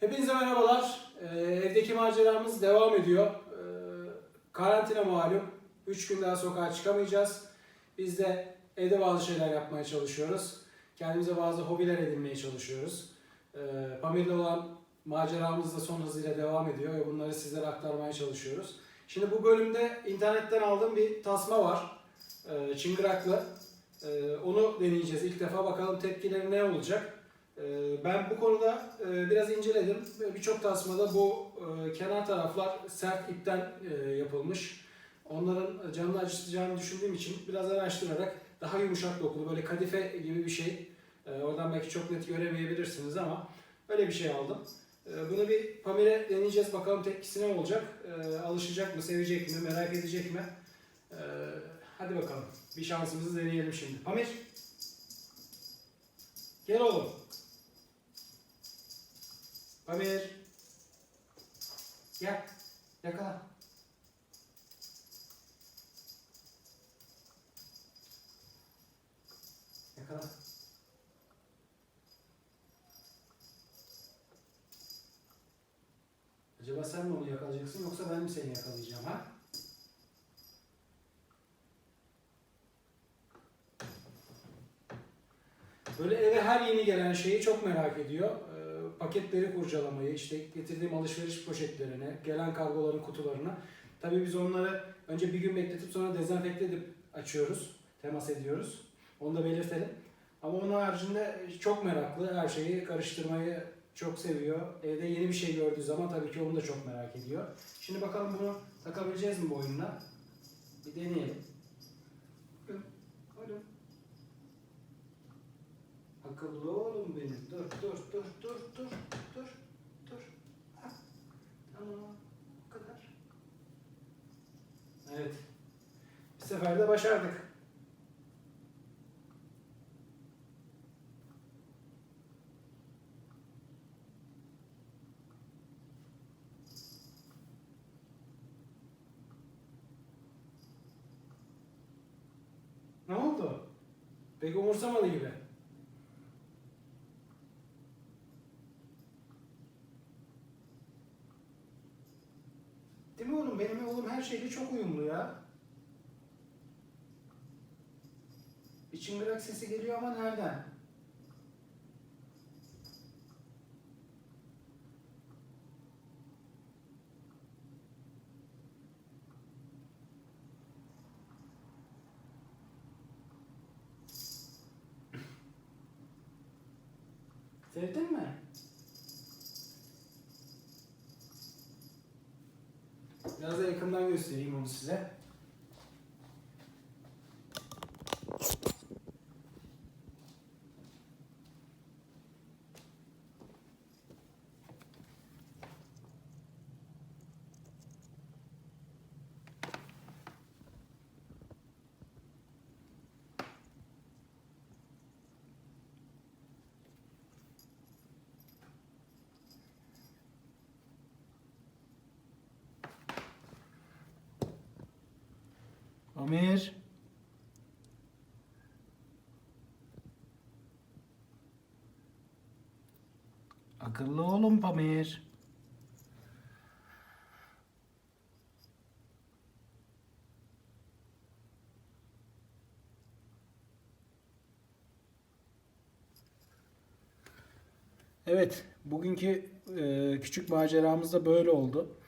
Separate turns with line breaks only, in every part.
Hepinize merhabalar. Ee, evdeki maceramız devam ediyor. Ee, karantina malum. 3 gün daha sokağa çıkamayacağız. Biz de evde bazı şeyler yapmaya çalışıyoruz. Kendimize bazı hobiler edinmeye çalışıyoruz. Ee, olan maceramız da son hızıyla devam ediyor ve bunları sizlere aktarmaya çalışıyoruz. Şimdi bu bölümde internetten aldığım bir tasma var. Ee, çıngıraklı. Ee, onu deneyeceğiz. İlk defa bakalım tepkileri ne olacak. Ee, Ben bu konuda e, biraz inceledim. Birçok tasmada bu e, kenar taraflar sert ipten e, yapılmış. Onların canını acıtacağını düşündüğüm için biraz araştırarak daha yumuşak dokulu böyle kadife gibi bir şey. Oradan belki çok net göremeyebilirsiniz ama öyle bir şey aldım. Bunu bir Pamir'e deneyeceğiz. Bakalım tepkisi ne olacak? Alışacak mı, sevecek mi, merak edecek mi? Hadi bakalım. Bir şansımızı deneyelim şimdi. Pamir. Gel oğlum. Pamir. Gel. Yakala. Yakala. Acaba sen mi onu yakalayacaksın yoksa ben mi seni yakalayacağım ha? Böyle eve her yeni gelen şeyi çok merak ediyor. Paketleri kurcalamayı, işte getirdiğim alışveriş poşetlerini, gelen kargoların kutularını. Tabii biz onları önce bir gün bekletip sonra dezenfekte edip açıyoruz, temas ediyoruz. Onu da belirtelim. Ama onun haricinde çok meraklı, her şeyi karıştırmayı çok seviyor. Evde yeni bir şey gördüğü zaman tabii ki onu da çok merak ediyor. Şimdi bakalım bunu takabileceğiz mi boynuna? Bir deneyelim. Oğlum. Akıllı oğlum benim. Dur, dur, dur, dur, dur. Ha, Tamam, bu kadar. Evet. Seferde başardık. Ne oldu? Pek umursamadı gibi. Değil mi oğlum? Benim oğlum her şeyle çok uyumlu ya. Bir çıngırak sesi geliyor ama nereden? Sevdin mi? Biraz da yakından göstereyim onu size. Amir. Akıllı oğlum Pamir. Evet, bugünkü e, küçük maceramız da böyle oldu.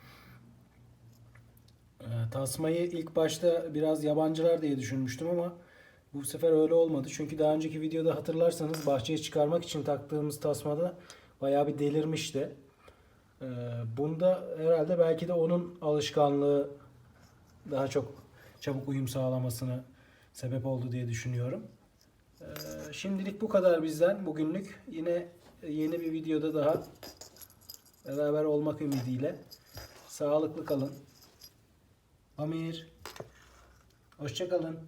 Tasmayı ilk başta biraz yabancılar diye düşünmüştüm ama bu sefer öyle olmadı. Çünkü daha önceki videoda hatırlarsanız bahçeye çıkarmak için taktığımız tasmada bayağı bir delirmişti. E, bunda herhalde belki de onun alışkanlığı daha çok çabuk uyum sağlamasını sebep oldu diye düşünüyorum. E, şimdilik bu kadar bizden bugünlük. Yine yeni bir videoda daha beraber olmak ümidiyle. Sağlıklı kalın. Amir. Hoşçakalın.